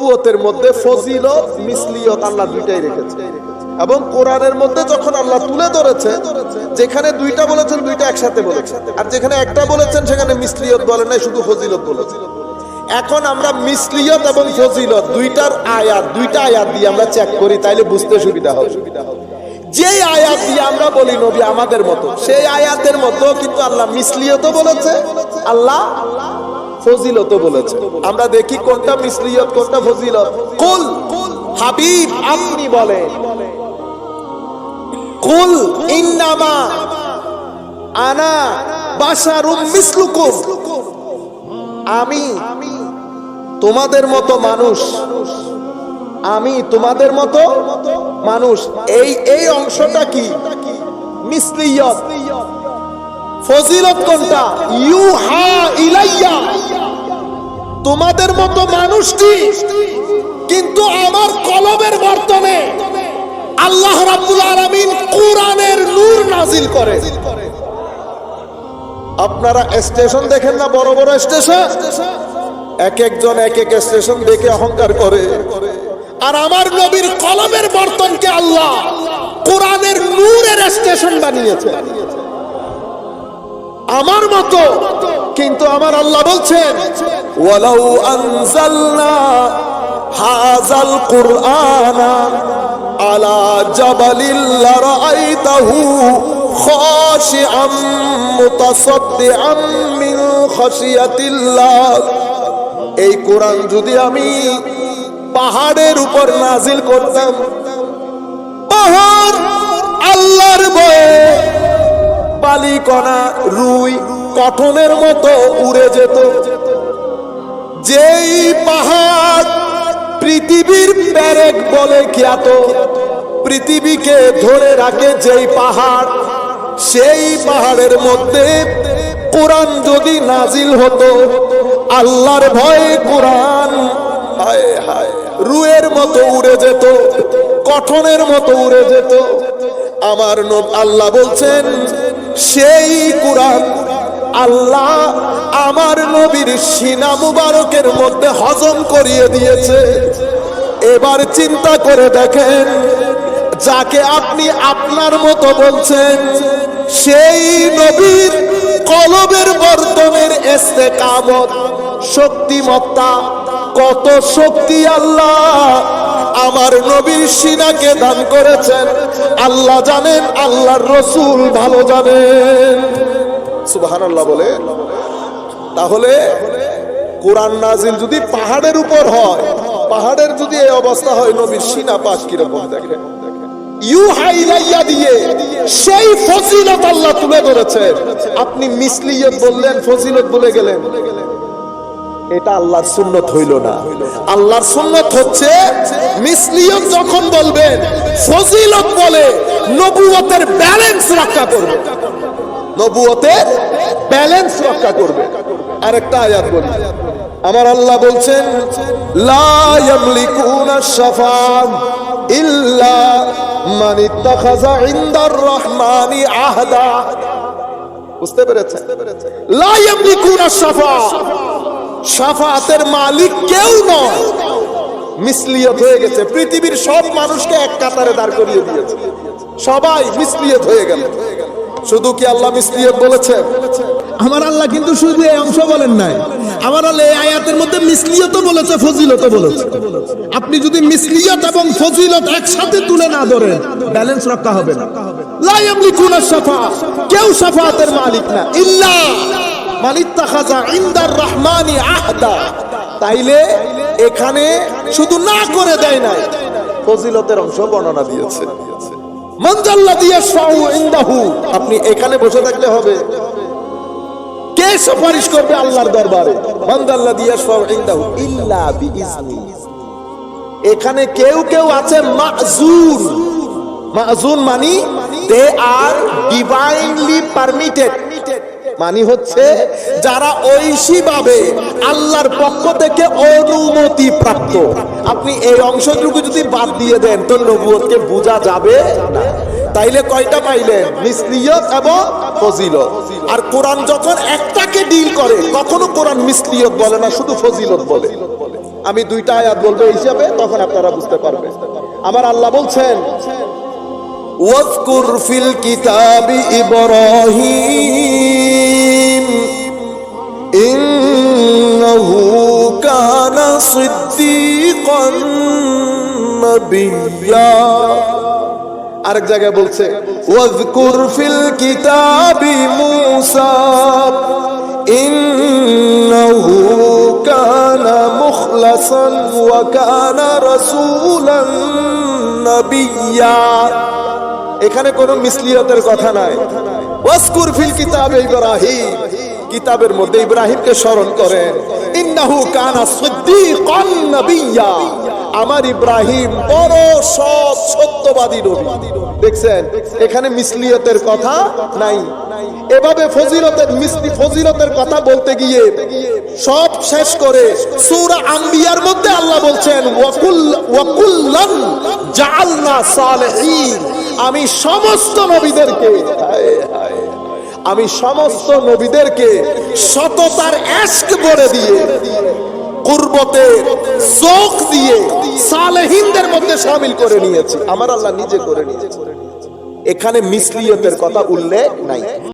নবুয়তের মধ্যে ফজিলত, মিসলিয়ত আল্লাহ দুইটাই রেখেছে। এবং কোরআনের মধ্যে যখন আল্লাহ তুলে ধরেছে, যেখানে দুইটা বলেছেন, দুইটা একসাথে বলেছেন আর যেখানে একটা বলেছেন, সেখানে মিসলিয়ত বলেন নাই, শুধু ফজিলত বলেছেন এখন আমরা মিসলিয়ত এবং ফজিলত, দুইটার আয়াত, দুইটা আয়াত দিয়ে আমরা চেক করি, তাইলে বুঝতে সুবিধা হবে। যে আয়াত দিয়ে আমরা বলি, নবী আমাদের মতো, সেই আয়াতের মতো কিন্তু আল্লাহ মিসলিয়ত বলেছে, আল্লাহ ফজিলত বলেছে। আমরা দেখি কোনটা মিসলিয়ত, কোনটা ফজিলত। কুল, হাবিব, আপনি বলে কুল, ইন্নামা আনা বাশারুম মিসলুকুম। আমি তোমাদের মতো মানুষ। আমি তোমাদের মতো মানুষ। এই এই অংশটা কি? মিসলিয়ত। ফজিলত কোনটা? ইউ হা ইলাইয়া। তোমাদের মতো মানুষটি কিন্তু আমার কলবের বর্তনে আল্লাহ রাব্বুল আলামিন কোরআনের নূর নাজিল করে। আপনারা স্টেশন দেখেন না, বড় বড় স্টেশন? এক একজন এক এক স্টেশন দেখে অহংকার করে। আর আমার নবীর কলমের বর্তনকে আল্লাহ কোরআনের নূরের স্টেশন বানিয়েছে। আমার মতো। কিন্তু আমার আল্লাহ বলছেন, ওয়ালাউ আনজালনা হাযাল কুরআনা আলা জাবালিল লারাআইতাহু খাশিআম মুতাসাদ্দিআম মিন খাশিয়াতিল্লাহ। এই কোরআন যদি আমি পাহাড়ের উপর নাজিল করতাম বালিকণা রুই কঠনের মতো উড়ে যেত। যেই পাহাড় পৃথিবীর প্যারেক বলে খ্যাত, পৃথিবীকে ধরে রাখে যেই পাহাড়, সেই পাহাড়ের মধ্যে কোরআন যদি নাজিল হতো, আল্লাহর ভয়ে কোরআন রুয়ের মতো উড়ে যেত, কঠনের মতো উড়ে যেত। আমার আল্লাহ বলছেন সেই কোরআন আল্লাহ আমার নবীর সিনা মুবারকের মধ্যে হজম করিয়ে দিয়েছে। এবার চিন্তা করে দেখেন, যাকে আপনি আপনার মতো বলছেন, সেই নবীর কলবের বর্তনের কামত শক্তিমত্তা, কত শক্তি আল্লাহ! আমার নবীর সিনাকে দান করেছেন। আল্লাহ জানেন, আল্লাহর রসুল ভালো জানেন। সুবাহান আল্লাহ বলে, তাহলে কোরআন নাজিল যদি পাহাড়ের উপর হয়, পাহাড়ের যদি এই অবস্থা হয় নবীর সিনা পাক কীরকম দেখেন ইউ হাইলাইয়া দিয়ে সেই ফজিলত আল্লাহ তুলে ধরেছে। আপনি মিসলিয়ত বললেন, ফজিলত বলে গেলেন। এটা আল্লাহর সুন্নত হইল না। আল্লাহর সুন্নত হচ্ছে মিসলিয়ত যখন বলবেন, ফজিলত বলে নবুয়তের ব্যালেন্স রক্ষা করবে। নবুয়তের ব্যালেন্স রক্ষা করবে। আরেকটা আয়াত বলি। আমার আল্লাহ বলছেন, লা ইয়ামলিকুনা শাফাআ ইল্লা মান ইত্তাখাযা ইনদার রহমানি আহদা। বুঝতে পেরেছেন? লা ইয়ামলিকুনা শাফাআ শাফাতের মালিক কেউ নয়। মিসলিয়ত হয়ে গেছে। পৃথিবীর সব মানুষকে এক কাতারে দাঁড় করিয়ে দিয়েছে। সবাই মিসলিয়ত হয়ে গেল। শুধু কি আল্লাহ মিসলিয়ত বলেছে? আমার আল্লাহ কিন্তু শুধু এই অংশ বলেন নাই। আমার আল্লাহ এই আয়াতের মধ্যে মিসলিয়ত বলেছে ফজিলত বলেছে। আপনি যদি মিসলিয়ত এবং ফজিলত একসাথে তুলে না ধরেন, ব্যালেন্স রক্ষা হবে না। লা ইয়ামলিকুনা শাফা কেউ শাফাতের মালিক না। ইল্লা তাইলে এখানে শুধু না করে দেয় নাই, ফজিলতের অংশ বর্ণনা দিয়েছে। আপনি এখানে বসে থাকলে হবে। কে সুপারিশ করবে আল্লাহর দরবারে? মঞ্জাল্লা দিয়ে এখানে কেউ কেউ আছে মাযুন। মাযুন মানি, দে আর ডিভাইনলি পারমিটেড। মানে হচ্ছে যারা ঐশীভাবে আল্লাহর পক্ষ থেকে অনুমতি প্রাপ্ত। আপনি এই অংশটুকু যদি বাদ দিয়ে দেন, তো নবুয়তকে বোঝা যাবে না। তাইলে কয়টা পাইলেন মিসলিয়ত এবং ফজিলত। আর কোরআন যখন একটাকে ডিল করে, কখনো কোরআন মিসলিয়ত বলে না, শুধু ফজিলত বলে। আমি দুইটা আয়াত বলব এই হিসাবে, তখন আপনারা বুঝতে পারবেন। আমার আল্লাহ বলছেন, ওয়াজকুর ফিল কিতাবি ইব্রাহিম। ইন্নাহু কানা সিদ্দিকান নাবিয়্যা আরেক জায়গায় বলছে, ওয়াজকুর ফিল কিতাবি মূসা, ইন্নাহু কানা মুখলাসান ওয়া কানা রাসূলান নাবিয়্যা এখানে কোনো মিসলিয়তের কথা নাই। ওয়াজকুর ফিল কিতাবে ইব্রাহিম কিতাবের মধ্যে ইব্রাহিমকে স্মরণ করেন ইন্নাহু কানা সিদ্দিকান নাবিয়্যা আমার ইব্রাহিম বড় সৎ সত্যবাদী নবী। দেখছেন, এখানে মিসলিয়তের কথা নাই। এভাবে ফজিলতের মিসলি ফজিলতের কথা বলতে গিয়ে সব শেষ করে সূরা আম্বিয়ার মধ্যে আল্লাহ বলছেন, ওয়াকুল, ওয়াকুল্লান জাআলনা সালিহিন। আমি সমস্ত নবীদেরকে, হায় হায় আমি সমস্ত নবীদেরকে সততার এস্ক বলে দিয়ে কুরবতে চোখ দিয়ে সালেহিনদের মধ্যে সামিল করে নিয়েছি। আমার আল্লাহ নিজে করে নিয়েছে এখানে মিসলিয়তের কথা উল্লেখ নাই।